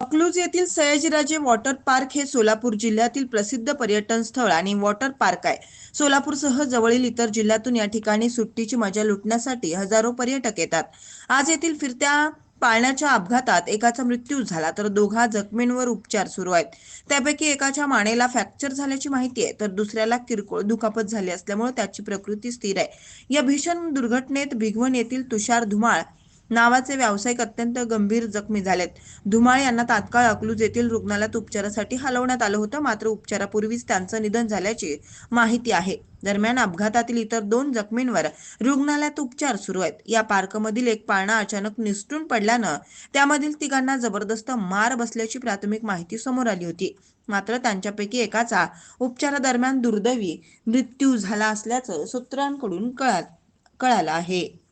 अकलूज येथील Sayajiraje water park हे सोलापूर जिल्ह्यातील प्रसिद्ध पर्यटन स्थळ आणि वॉटर पार्क आहे. सोलापूरसह जवळील इतर जिल्ह्यातून या ठिकाणी सुट्टीची मजा लुटण्यासाठी हजारो पर्यटक येतात. आज येथील फिरत्या पाळण्याच्या अपघातात एकाचा मृत्यू झाला तर दोघा जखमींवर उपचार सुरू आहेत. त्यापैकी एकाच्या मानेला फ्रॅक्चर झाल्याची माहिती आहे तर दुसऱ्याला किरकोळ दुखापत झाली असल्यामुळे त्याची प्रकृती स्थिर आहे. या भीषण दुर्घटनेत भिगवण येथील तुषार धुमाळ नावाचे व्यावसायिक अत्यंत गंभीर जखमी झालेत. धुमाळ यांना तात्काळ अकलूज येथील रुग्णालयात उपचारासाठी हलवण्यात आलं होतं. मात्र उपचारापूर्वीच त्यांचं निधन झाल्याची माहिती आहे. दरम्यान अपघातातील इतर दोन जखमींवर रुग्णालयात उपचार सुरू आहेत. या पार्कमधील एक पाळणा अचानक निसटून पडल्यानं त्यामधील तिघांना जबरदस्त मार बसल्याची प्राथमिक माहिती समोर आली होती. मात्र त्यांच्यापैकी एकाचा उपचारादरम्यान दुर्दैवी मृत्यू झाला असल्याचं सूत्रांकडून कळा कळालं आहे.